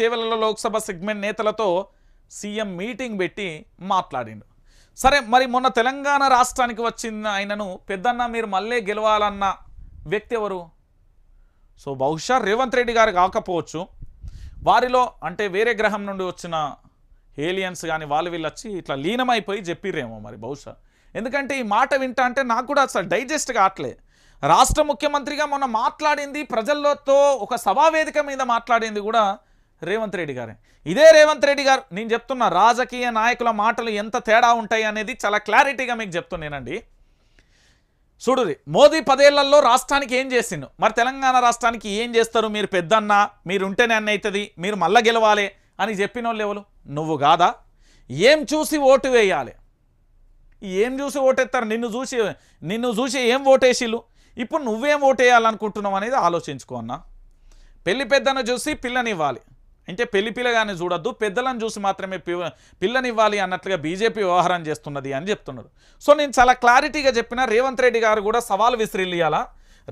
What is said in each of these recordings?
చేవెళ్ళలో Lok Sabha segment నేతలతో CM meeting పెట్టి మాట్లాడిండు. సరే మరి మొన్న తెలంగాణ రాష్ట్రానికి వచ్చిన ఆయనను పెద్దన్న మీరు మళ్ళీ గెలవాలన్న వ్యక్తి ఎవరు? సో బహుశా రేవంత్ రెడ్డి గారు కాకపోవచ్చు. వారిలో అంటే వేరే గ్రహం నుండి వచ్చిన ఏలియన్స్ కానీ వాళ్ళు వీళ్ళు వచ్చి ఇట్లా లీనమైపోయి చెప్పిర్రేమో మరి బహుశా. ఎందుకంటే ఈ మాట వింటా అంటే నాకు కూడా అసలు డైజెస్ట్ కావట్లే. రాష్ట్ర ముఖ్యమంత్రిగా మొన్న మాట్లాడింది ప్రజలతో ఒక సభావేదిక మీద మాట్లాడింది కూడా రేవంత్ రెడ్డి గారే. ఇదే రేవంత్ రెడ్డి గారు నేను చెప్తున్న రాజకీయ నాయకుల మాటలు ఎంత తేడా ఉంటాయి అనేది చాలా క్లారిటీగా మీకు చెప్తున్నానండి చూడురి మోదీ పదేళ్ళలో రాష్ట్రానికి ఏం చేసిండు? మరి తెలంగాణ రాష్ట్రానికి ఏం చేస్తారు? మీరు పెద్దన్న మీరు ఉంటేనే అన్న అవుతుంది మీరు మళ్ళా గెలవాలి అని చెప్పిన వాళ్ళు ఎవరు? నువ్వు కాదా? ఏం చూసి ఓటు వేయాలి? ఏం చూసి ఓటేస్తారు నిన్ను చూసి నిన్ను చూసి ఏం ఓటేసిళ్ళు ఇప్పుడు నువ్వేం ఓటేయాలనుకుంటున్నావు అనేది ఆలోచించుకో అన్న. పెళ్ళి పెద్దను చూసి పిల్లనివ్వాలి. అంటే పెళ్ళి పిల్లగానే చూడొద్దు పెద్దలను చూసి మాత్రమే పిల్లనివ్వాలి అన్నట్లుగా బీజేపీ వ్యవహారం చేస్తున్నది అని చెప్తున్నారు. సో నేను చాలా క్లారిటీగా చెప్పిన రేవంత్ రెడ్డి గారు కూడా సవాల్ విసిరిలియాలా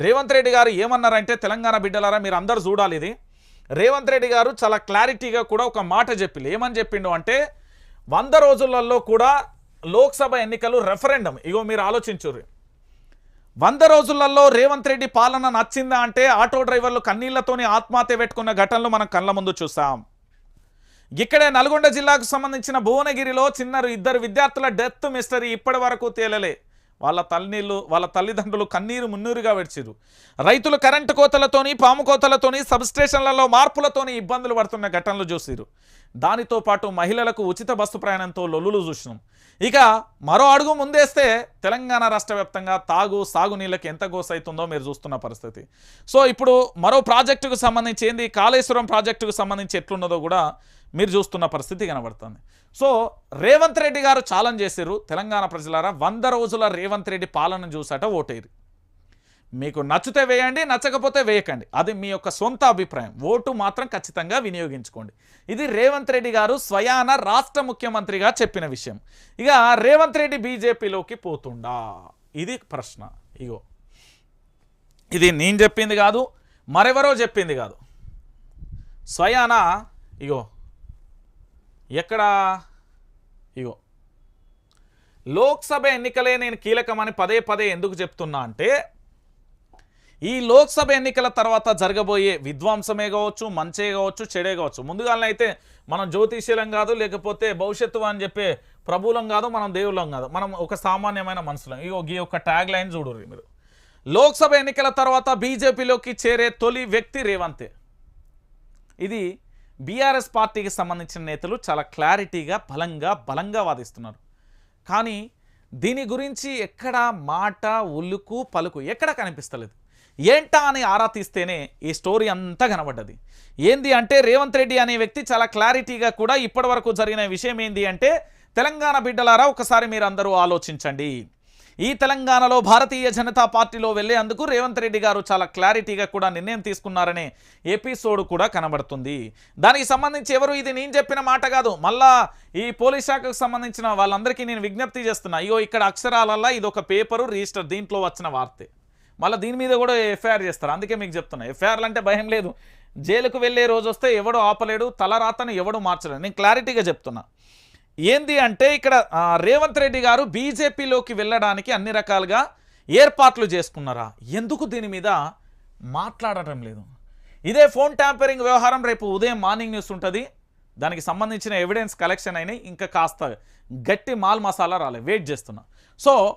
రేవంత్ రెడ్డి గారు ఏమన్నారంటే తెలంగాణ బిడ్డలారా మీరు అందరు చూడాలి ఇది. రేవంత్ రెడ్డి గారు చాలా క్లారిటీగా కూడా ఒక మాట చెప్పిల్లు. ఏమని చెప్పిండు అంటే వంద రోజులలో కూడా లోక్సభ ఎన్నికలు రెఫరెండం ఇగో మీరు ఆలోచించుర్రి. వంద రోజులలో రేవంత్ రెడ్డి పాలన నచ్చిందా అంటే ఆటో డ్రైవర్లు కన్నీళ్ళతోని ఆత్మహత్య పెట్టుకున్న ఘటనలు మనం కళ్ళ ముందు చూసాం ఇక్కడే నల్గొండ జిల్లాకు సంబంధించిన భువనగిరిలో చిన్నరు ఇద్దరు విద్యార్థుల డెత్ మిస్టరీ ఇప్పటి వరకు తేలలే. వాళ్ళ తల్లినీళ్ళు వాళ్ళ తల్లిదండ్రులు కన్నీరు మున్నీరుగా విడిచిరు రైతులు కరెంటు కోతలతోని పాము కోతలతోని సబ్స్టేషన్లలో మార్పులతోని ఇబ్బందులు పడుతున్న ఘటనలు చూసిరు దానితో పాటు మహిళలకు ఉచిత బస్సు ప్రయాణంతో లొల్లులు చూసినాం. ఇక మరో అడుగు ముందేస్తే తెలంగాణ రాష్ట్ర వ్యాప్తంగా తాగు సాగునీళ్ళకి ఎంత గోసైతుందో అవుతుందో మీరు చూస్తున్న పరిస్థితి. సో ఇప్పుడు మరో ప్రాజెక్టుకు సంబంధించి ఏంది? కాళేశ్వరం ప్రాజెక్టుకు సంబంధించి ఎట్లున్నదో కూడా మీరు చూస్తున్న పరిస్థితి కనబడుతుంది. సో రేవంత్ రెడ్డి గారు ఛాలెంజ్ చేశారు తెలంగాణ ప్రజలారా వంద రోజుల రేవంత్ రెడ్డి పాలన చూసాట ఓటేరు. మీకు నచ్చితే వేయండి నచ్చకపోతే వేయకండి. అది మీ యొక్క సొంత అభిప్రాయం. ఓటు మాత్రం ఖచ్చితంగా వినియోగించుకోండి. ఇది రేవంత్ రెడ్డి గారు స్వయాన రాష్ట్ర ముఖ్యమంత్రిగా చెప్పిన విషయం. ఇక రేవంత్ రెడ్డి బీజేపీలోకి పోతుండా? ఇది ప్రశ్న. ఇగో. ఇది నేను చెప్పింది కాదు మరెవరో చెప్పింది కాదు. స్వయాన ఇగో ఎక్కడ? ఇగో. లోక్సభ ఎన్నికలే నేను కీలకమని పదే పదే ఎందుకు చెప్తున్నా అంటే ఈ లోక్సభ ఎన్నికల తర్వాత జరగబోయే విధ్వంసమే కావచ్చు మంచే కావచ్చు చెడే కావచ్చు. ముందుగానే అయితే మనం జ్యోతిష్యులం కాదు లేకపోతే భవిష్యత్తు అని చెప్పే ప్రభులం కాదు మనం దేవుళ్ళం కాదు. మనం ఒక సామాన్యమైన మనుషులం. ఇగో ఈ యొక్క ట్యాగ్ లైన్ చూడరు మీరు. లోక్సభ ఎన్నికల తర్వాత బీజేపీలోకి చేరే తొలి వ్యక్తి రేవంతే. ఇది బీఆర్ఎస్ పార్టీకి సంబంధించిన నేతలు చాలా క్లారిటీగా బలంగా బలంగా వాదిస్తున్నారు. కానీ దీని గురించి ఎక్కడ మాట ఉలుకు పలుకు ఎక్కడ కనిపిస్తలేదు. ఏంటా అని ఆరా తీస్తేనే ఈ స్టోరీ అంతా కనబడ్డది. ఏంది అంటే రేవంత్ రెడ్డి అనే వ్యక్తి చాలా క్లారిటీగా కూడా ఇప్పటివరకు జరిగిన విషయం ఏంది అంటే తెలంగాణ బిడ్డలారా ఒకసారి మీరు అందరూ ఆలోచించండి. ఈ తెలంగాణలో భారతీయ జనతా పార్టీలో వెళ్ళేందుకు రేవంత్ రెడ్డి గారు చాలా క్లారిటీగా కూడా నిర్ణయం తీసుకున్నారనే ఎపిసోడ్ కూడా కనబడుతుంది. దానికి సంబంధించి ఎవరు ఇది నేను చెప్పిన మాట కాదు. మళ్ళా ఈ పోలీస్ శాఖకు సంబంధించిన వాళ్ళందరికీ నేను విజ్ఞప్తి చేస్తున్నా. అయ్యో ఇక్కడ అక్షరాలల్లా ఇది ఒక పేపరు రిజిస్టర్ దీంట్లో వచ్చిన వార్తే. మళ్ళీ దీని మీద కూడా ఎఫ్ఐఆర్ చేస్తారు. అందుకే మీకు చెప్తున్నా. ఎఫ్ఐఆర్లు అంటే భయం లేదు. జైలుకు వెళ్ళే రోజు వస్తే ఎవడు ఆపలేడు తలరాతను ఎవడు మార్చలేడు. నేను క్లారిటీగా చెప్తున్నా. ఏంది అంటే ఇక్కడ రేవంత్ రెడ్డి గారు బీజేపీలోకి వెళ్ళడానికి అన్ని రకాలుగా ఏర్పాట్లు చేసుకున్నారా? ఎందుకు దీని మీద మాట్లాడటం లేదు? ఇదే ఫోన్ ట్యాంపరింగ్ వ్యవహారం రేపు ఉదయం మార్నింగ్ న్యూస్ ఉంటుంది. దానికి సంబంధించిన ఎవిడెన్స్ కలెక్షన్ అయినాయి. ఇంకా కాస్త గట్టి మాల్ మసాలా రాలే. వెయిట్ చేస్తున్నా. సో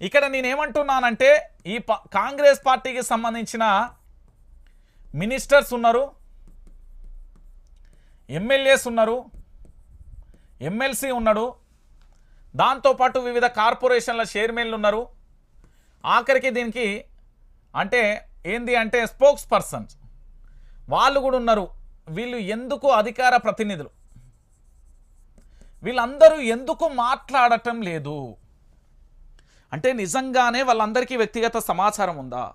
ఇక్కడ నేనేమంటున్నానంటే ఈ ప- కాంగ్రెస్ పార్టీకి సంబంధించిన మినిస్టర్స్ ఉన్నారు ఎమ్మెల్యేస్ ఉన్నారు ఎమ్మెల్సీ ఉన్నాడు. దాంతోపాటు వివిధ కార్పొరేషన్ల చైర్మన్లు ఉన్నారు. ఆఖరికి దీనికి అంటే ఏంది అంటే స్పోక్స్ పర్సన్స్ వాళ్ళు కూడా ఉన్నారు. వీళ్ళు ఎందుకు అధికార ప్రతినిధులు? వీళ్ళందరూ ఎందుకు మాట్లాడటం లేదు? అంటే నిజంగానే వాళ్ళందరికీ వ్యక్తిగత సమాచారం ఉందా?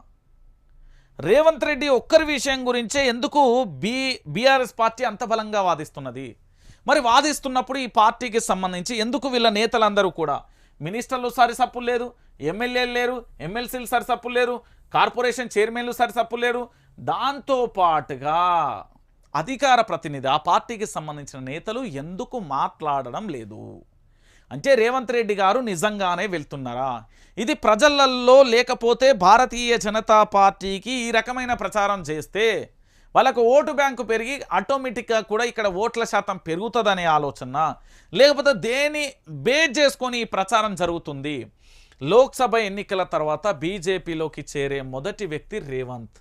రేవంత్ రెడ్డి ఒక్కరి విషయం గురించే ఎందుకు బీ బీఆర్ఎస్ పార్టీ అంత బలంగా వాదిస్తున్నది? మరి వాదిస్తున్నప్పుడు ఈ పార్టీకి సంబంధించి ఎందుకు వీళ్ళ నేతలందరూ కూడా? మినిస్టర్లు సరిసప్పులు లేరు ఎమ్మెల్యేలు లేరు ఎమ్మెల్సీలు సరిసప్పులు లేరు కార్పొరేషన్ చైర్మన్లు సరిసప్పులు లేరు. దాంతో పాటుగా అధికార ప్రతినిధి ఆ పార్టీకి సంబంధించిన నేతలు ఎందుకు మాట్లాడడం లేదు? అంటే రేవంత్ రెడ్డి గారు నిజంగానే వెళ్తున్నారా? ఇది ప్రజలల్లో లేకపోతే భారతీయ జనతా పార్టీకి ఈ రకమైన ప్రచారం చేస్తే వాళ్ళకు ఓటు బ్యాంకు పెరిగి ఆటోమేటిక్గా కూడా ఇక్కడ ఓట్ల శాతం పెరుగుతుందనే ఆలోచన. లేకపోతే దేని బేస్ చేసుకొని ఈ ప్రచారం జరుగుతుంది? లోక్సభ ఎన్నికల తర్వాత బీజేపీలోకి చేరే మొదటి వ్యక్తి రేవంత్.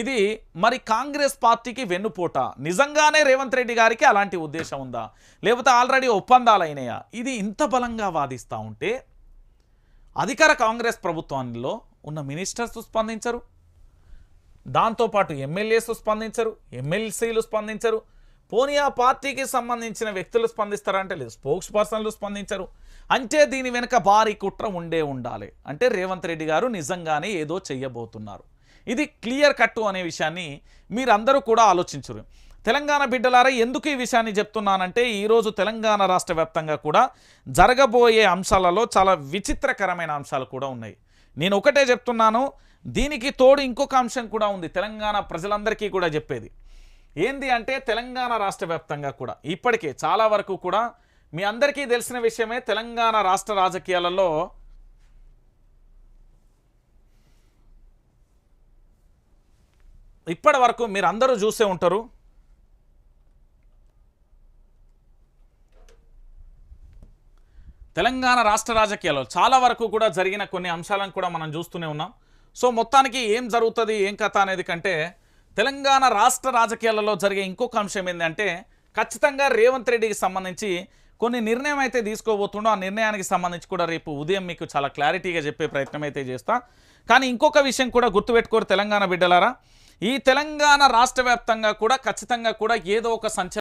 ఇది మరి కాంగ్రెస్ పార్టీకి వెన్నుపోట. నిజంగానే రేవంత్ రెడ్డి గారికి అలాంటి ఉద్దేశం ఉందా? లేకపోతే ఆల్రెడీ ఒప్పందాలు అయినాయా ఇది ఇంత బలంగా వాదిస్తూ ఉంటే అధికార కాంగ్రెస్ ప్రభుత్వంలో ఉన్న మినిస్టర్స్ స్పందించరు. దాంతోపాటు ఎమ్మెల్యేస్ స్పందించరు ఎమ్మెల్సీలు స్పందించరు పోనీ ఆ పార్టీకి సంబంధించిన వ్యక్తులు స్పందిస్తారంటే లేదు స్పోక్స్ పర్సన్లు స్పందించరు. అంటే దీని వెనుక భారీ కుట్ర ఉండే ఉండాలి. అంటే రేవంత్ రెడ్డి గారు నిజంగానే ఏదో చెయ్యబోతున్నారు ఇది క్లియర్ కట్టు అనే విషయాన్ని మీరందరూ కూడా ఆలోచించరు. తెలంగాణ బిడ్డలారా ఎందుకు ఈ విషయాన్ని చెప్తున్నానంటే ఈరోజు తెలంగాణ రాష్ట్ర వ్యాప్తంగా కూడా జరగబోయే అంశాలలో చాలా విచిత్రకరమైన అంశాలు కూడా ఉన్నాయి. నేను ఒకటే చెప్తున్నాను దీనికి తోడు ఇంకొక అంశం కూడా ఉంది తెలంగాణ ప్రజలందరికీ కూడా చెప్పేది. ఏంది అంటే తెలంగాణ రాష్ట్ర వ్యాప్తంగా కూడా ఇప్పటికే చాలా వరకు కూడా మీ అందరికీ తెలిసిన విషయమే తెలంగాణ రాష్ట్ర రాజకీయాలలో ఇప్పటి వరకు మీరు అందరూ చూసే ఉంటారు. తెలంగాణ రాష్ట్ర రాజకీయాల్లో చాలా వరకు కూడా జరిగిన కొన్ని అంశాలను కూడా మనం చూస్తూనే ఉన్నాం. సో మొత్తానికి ఏం జరుగుతుంది ఏం కథ అనేది కంటే తెలంగాణ రాష్ట్ర రాజకీయాలలో జరిగే ఇంకొక అంశం ఏంటంటే ఖచ్చితంగా రేవంత్ రెడ్డికి సంబంధించి కొన్ని నిర్ణయం అయితే తీసుకోబోతుండో ఆ నిర్ణయానికి సంబంధించి కూడా రేపు ఉదయం మీకు చాలా క్లారిటీగా చెప్పే ప్రయత్నం అయితే చేస్తా. కానీ ఇంకొక విషయం కూడా గుర్తుపెట్టుకోరు తెలంగాణ బిడ్డలారా. ఈ తెలంగాణ రాష్ట్ర వ్యాప్తంగా కూడా ఖచ్చితంగా కూడా ఏదో ఒక సంచ